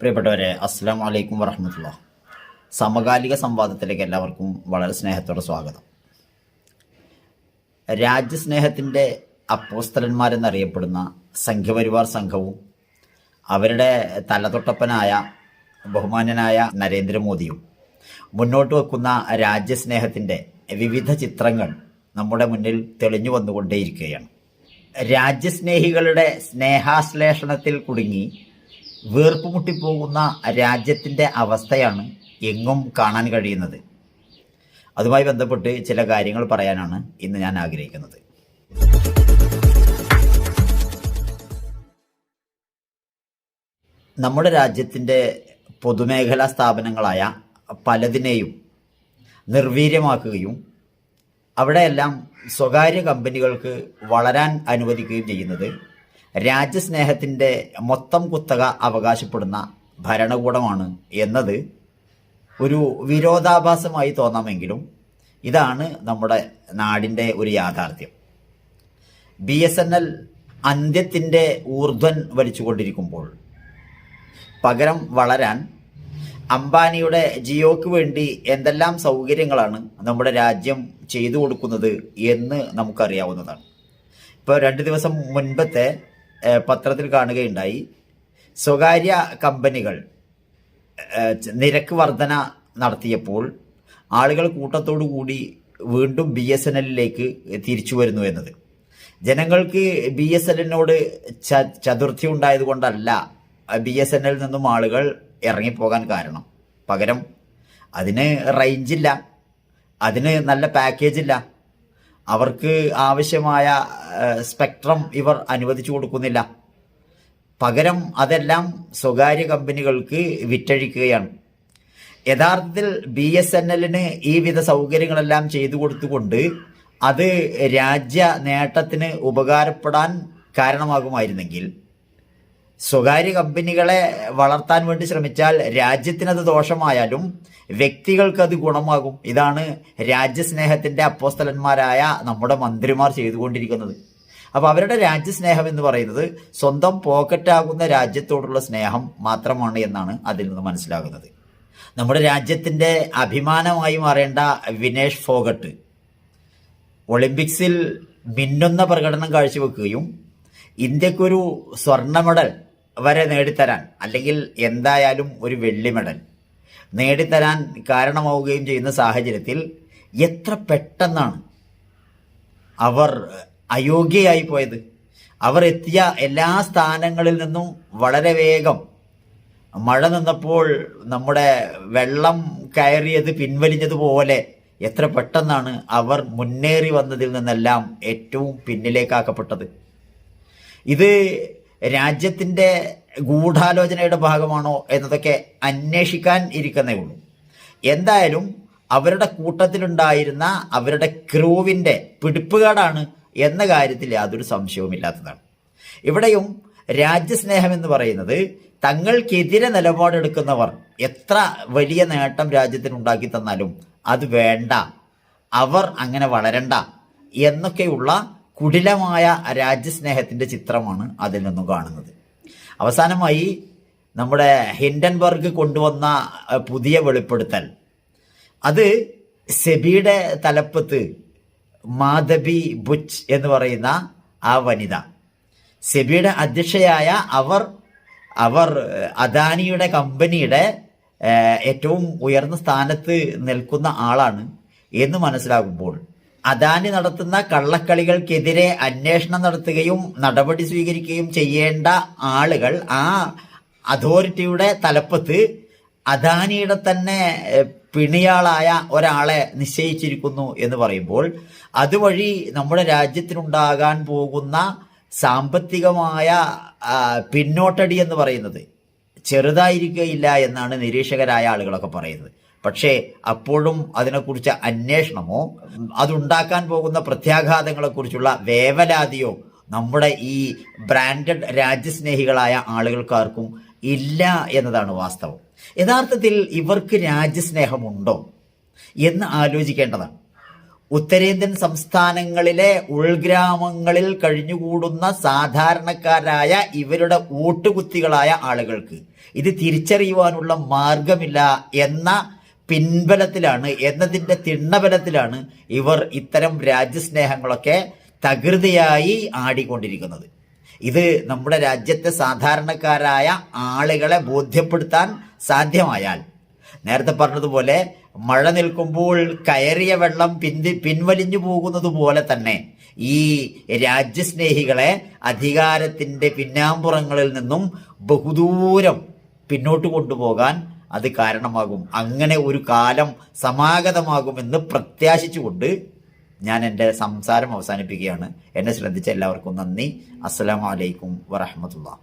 പ്രിയപ്പെട്ടവരെ അസ്സാം വലൈക്കും വറഹമത്തുള്ള സമകാലിക സംവാദത്തിലേക്ക് എല്ലാവർക്കും വളരെ സ്നേഹത്തോടെ സ്വാഗതം. രാജ്യസ്നേഹത്തിന്റെ അപ്പോസ്തലന്മാരെന്നറിയപ്പെടുന്ന സംഘപരിവാർ സംഘവും അവരുടെ തലതൊട്ടപ്പനായ ബഹുമാന്യനായ നരേന്ദ്രമോദിയും മുന്നോട്ട് വെക്കുന്ന രാജ്യസ്നേഹത്തിന്റെ വിവിധ ചിത്രങ്ങൾ നമ്മുടെ മുന്നിൽ തെളിഞ്ഞു വന്നുകൊണ്ടേയിരിക്കുകയാണ്. രാജ്യസ്നേഹികളുടെ സ്നേഹാശ്ലേഷണത്തിൽ കുടുങ്ങി വീർപ്പുമുട്ടിപ്പോകുന്ന രാജ്യത്തിന്റെ അവസ്ഥയാണ് എങ്ങും കാണാൻ കഴിയുന്നത്. അതുമായി ബന്ധപ്പെട്ട് ചില കാര്യങ്ങൾ പറയാനാണ് ഇന്ന് ഞാൻ ആഗ്രഹിക്കുന്നത്. നമ്മുടെ രാജ്യത്തിന്റെ പൊതുമേഖലാ സ്ഥാപനങ്ങളായ പലതിനെയും നിർവീര്യമാക്കുകയും അവിടെയെല്ലാം സ്വകാര്യ കമ്പനികൾക്ക് വളരാൻ അനുവദിക്കുകയും ചെയ്യുന്നത് രാജ്യസ്നേഹത്തിന്റെ മൊത്തം കുത്തക അവകാശപ്പെടുന്ന ഭരണകൂടമാണ് എന്നത് ഒരു വിരോധാഭാസമായി തോന്നാമെങ്കിലും ഇതാണ് നമ്മുടെ നാടിന്റെ ഒരു യാഥാർത്ഥ്യം. ബി എസ് എൻ എൽ അന്ത്യത്തിന്റെ ഊർധ്വൻ വലിച്ചുകൊണ്ടിരിക്കുമ്പോൾ പകരം വളരാൻ അംബാനിയുടെ ജിയോക്ക് വേണ്ടി എന്തെല്ലാം സൗകര്യങ്ങളാണ് നമ്മുടെ രാജ്യം ചെയ്തു കൊടുക്കുന്നത് എന്ന് നമുക്കറിയാവുന്നതാണ്. ഇപ്പോൾ രണ്ട് ദിവസം മുൻപത്തെ പത്രത്തിൽ കാണുകയുണ്ടായി. സ്വകാര്യ കമ്പനികൾ നിരക്ക് വർധന നടത്തിയപ്പോൾ ആളുകൾ കൂട്ടത്തോടു കൂടി വീണ്ടും ബി എസ് എൻ എല്ലിലേക്ക് തിരിച്ചു വരുന്നു എന്നത്. ജനങ്ങൾക്ക് ബി എസ് എല്ലിനോട് ചതുർത്ഥി ഉണ്ടായതുകൊണ്ടല്ല ബി എസ് എൻ എല്ലിൽ നിന്നും ആളുകൾ ഇറങ്ങിപ്പോകാൻ കാരണം. പകരം അതിന് റേഞ്ചില്ല അതിന് നല്ല പാക്കേജ് ഇല്ല. അവർക്ക് ആവശ്യമായ സ്പെക്ട്രം ഇവർ അനുവദിച്ചു കൊടുക്കുന്നില്ല. പകരം അതെല്ലാം സ്വകാര്യ കമ്പനികൾക്ക് വിറ്റഴിക്കുകയാണ്. യഥാർത്ഥത്തിൽ ബി എസ് എൻ എല്ലിന് ഈ വിധ സൗകര്യങ്ങളെല്ലാം ചെയ്തു കൊടുത്തുകൊണ്ട് അത് രാജ്യ നേട്ടത്തിന് ഉപകാരപ്പെടാൻ കാരണമാകുമായിരുന്നെങ്കിൽ സ്വകാര്യ കമ്പനികളെ വളർത്താൻ വേണ്ടി ശ്രമിച്ചാൽ രാജ്യത്തിനത് ദോഷമായാലും വ്യക്തികൾക്ക് അത് ഗുണമാകും. ഇതാണ് രാജ്യസ്നേഹത്തിന്റെ അപ്പോസ്തലന്മാരായ നമ്മുടെ മന്ത്രിമാർ ചെയ്തുകൊണ്ടിരിക്കുന്നത്. അപ്പോൾ അവരുടെ രാജ്യസ്നേഹം എന്ന് പറയുന്നത് സ്വന്തം പോക്കറ്റാകുന്ന രാജ്യത്തോടുള്ള സ്നേഹം മാത്രമാണ് എന്നാണ് അതിൽ നിന്ന് മനസ്സിലാകുന്നത്. നമ്മുടെ രാജ്യത്തിന്റെ അഭിമാനമായി മാറേണ്ട വിനേഷ് ഫോഗട്ട് ഒളിമ്പിക്സിൽ മിന്നുന്ന പ്രകടനം കാഴ്ചവെക്കുകയും ഇന്ത്യക്കൊരു സ്വർണ മെഡൽ വരെ നേടിത്തരാൻ അല്ലെങ്കിൽ എന്തായാലും ഒരു വെള്ളി മെഡൽ നേടിത്തരാൻ കാരണമാവുകയും ചെയ്യുന്ന സാഹചര്യത്തിൽ എത്ര പെട്ടെന്നാണ് അവർ അയോഗ്യയായി പോയത്. അവർ എത്തിയ എല്ലാ സ്ഥാനങ്ങളിൽ നിന്നും വളരെ വേഗം മഴ നിന്നപ്പോൾ നമ്മുടെ വെള്ളം കയറിയത് പിൻവലിഞ്ഞതുപോലെ എത്ര പെട്ടെന്നാണ് അവർ മുന്നേറി വന്നതിൽ നിന്നെല്ലാം ഏറ്റവും പിന്നിലേക്കാക്കപ്പെട്ടത്. ഇത് രാജ്യത്തിന്റെ ഗൂഢാലോചനയുടെ ഭാഗമാണോ എന്നതൊക്കെ അന്വേഷിക്കാൻ ഇരിക്കുന്നേ ഉള്ളൂ. എന്തായാലും അവരുടെ കൂട്ടത്തിലുണ്ടായിരുന്ന അവരുടെ ക്രൂവിന്റെ പിടിപ്പുകാടാണ് എന്ന കാര്യത്തിൽ യാതൊരു സംശയവുമില്ലാത്തതാണ്. ഇവിടെയും രാജ്യസ്നേഹം എന്ന് പറയുന്നത് തങ്ങൾക്കെതിരെ നിലപാടെടുക്കുന്നവർ എത്ര വലിയ നേട്ടം രാജ്യത്തിന് ഉണ്ടാക്കി തന്നാലും അത് വേണ്ട അവർ അങ്ങനെ വളരണ്ട എന്നൊക്കെയുള്ള കുടിലമായ രാജ്യസ്നേഹത്തിന്റെ ചിത്രമാണ് അതിൽ നിന്നും കാണുന്നത്. അവസാനമായി നമ്മുടെ ഹിൻഡൻബർഗ് കൊണ്ടുവന്ന പുതിയ വെളിപ്പെടുത്തൽ. അത് സെബിയുടെ തലപ്പത്ത് മാധബി ബുച്ച് എന്ന് പറയുന്ന ആ വനിത. സെബിയുടെ അധ്യക്ഷയായ അവർ അവർ അദാനിയുടെ കമ്പനിയുടെ ഏറ്റവും ഉയർന്ന സ്ഥാനത്ത് നിൽക്കുന്ന ആളാണ് എന്ന് മനസ്സിലാകുമ്പോൾ അദാനി നടത്തുന്ന കള്ളക്കളികൾക്കെതിരെ അന്വേഷണം നടത്തുകയും നടപടി സ്വീകരിക്കുകയും ചെയ്യേണ്ട ആളുകൾ ആ അതോറിറ്റിയുടെ തലപ്പത്ത് അദാനിയുടെ തന്നെ പിണിയാളായ ഒരാളെ നിശ്ചയിച്ചിരിക്കുന്നു എന്ന് പറയുമ്പോൾ അതുവഴി നമ്മുടെ രാജ്യത്തിനുണ്ടാകാൻ പോകുന്ന സാമ്പത്തികമായ പിന്നോട്ടടി എന്ന് പറയുന്നത് ചെറുതായിരിക്കുകയില്ല എന്നാണ് നിരീക്ഷകരായ ആളുകളൊക്കെ പറയുന്നത്. പക്ഷേ അപ്പോഴും അതിനെക്കുറിച്ച് അന്വേഷണമോ അതുണ്ടാക്കാൻ പോകുന്ന പ്രത്യാഘാതങ്ങളെക്കുറിച്ചുള്ള വേവലാതിയോ നമ്മുടെ ഈ ബ്രാൻഡഡ് രാജ്യസ്നേഹികളായ ആളുകൾക്കാർക്കും ഇല്ല എന്നതാണ് വാസ്തവം. യഥാർത്ഥത്തിൽ ഇവർക്ക് രാജ്യസ്നേഹമുണ്ടോ എന്ന് ആലോചിക്കേണ്ടതാണ്. ഉത്തരേന്ത്യൻ സംസ്ഥാനങ്ങളിലെ ഉൾഗ്രാമങ്ങളിൽ കഴിഞ്ഞുകൂടുന്ന സാധാരണക്കാരായ ഇവരുടെ ഓട്ടുകുത്തികളായ ആളുകൾക്ക് ഇത് തിരിച്ചറിയുവാനുള്ള മാർഗമില്ല എന്ന പിൻബലത്തിലാണ് എന്നതിന്റെ തിണ്ണബലത്തിലാണ് ഇവർ ഇത്തരം രാജ്യസ്നേഹങ്ങളൊക്കെ തകൃതിയായി ആടിക്കൊണ്ടിരിക്കുന്നത്. ഇത് നമ്മുടെ രാജ്യത്തെ സാധാരണക്കാരായ ആളുകളെ ബോധ്യപ്പെടുത്താൻ സാധ്യമായാൽ. നേരത്തെ പറഞ്ഞതുപോലെ മഴ നിൽക്കുമ്പോൾ കയറിയ വെള്ളം പിന്തി പിൻവലിഞ്ഞു പോകുന്നത് പോലെ തന്നെ ഈ രാജ്യസ്നേഹികളെ അധികാരത്തിന്റെ പിന്നാമ്പുറങ്ങളിൽ നിന്നും ബഹുദൂരം പിന്നോട്ട് കൊണ്ടുപോകാൻ അത് കാരണമാകും. അങ്ങനെ ഒരു കാലം സമാഗതമാകുമെന്ന് പ്രത്യാശിച്ചുകൊണ്ട് ഞാൻ എന്റെ സംസാരം അവസാനിപ്പിക്കുകയാണ്. എന്നെ ശ്രദ്ധിച്ച എല്ലാവർക്കും നന്ദി. അസ്സലാമു അലൈക്കും വറഹമത്തുള്ള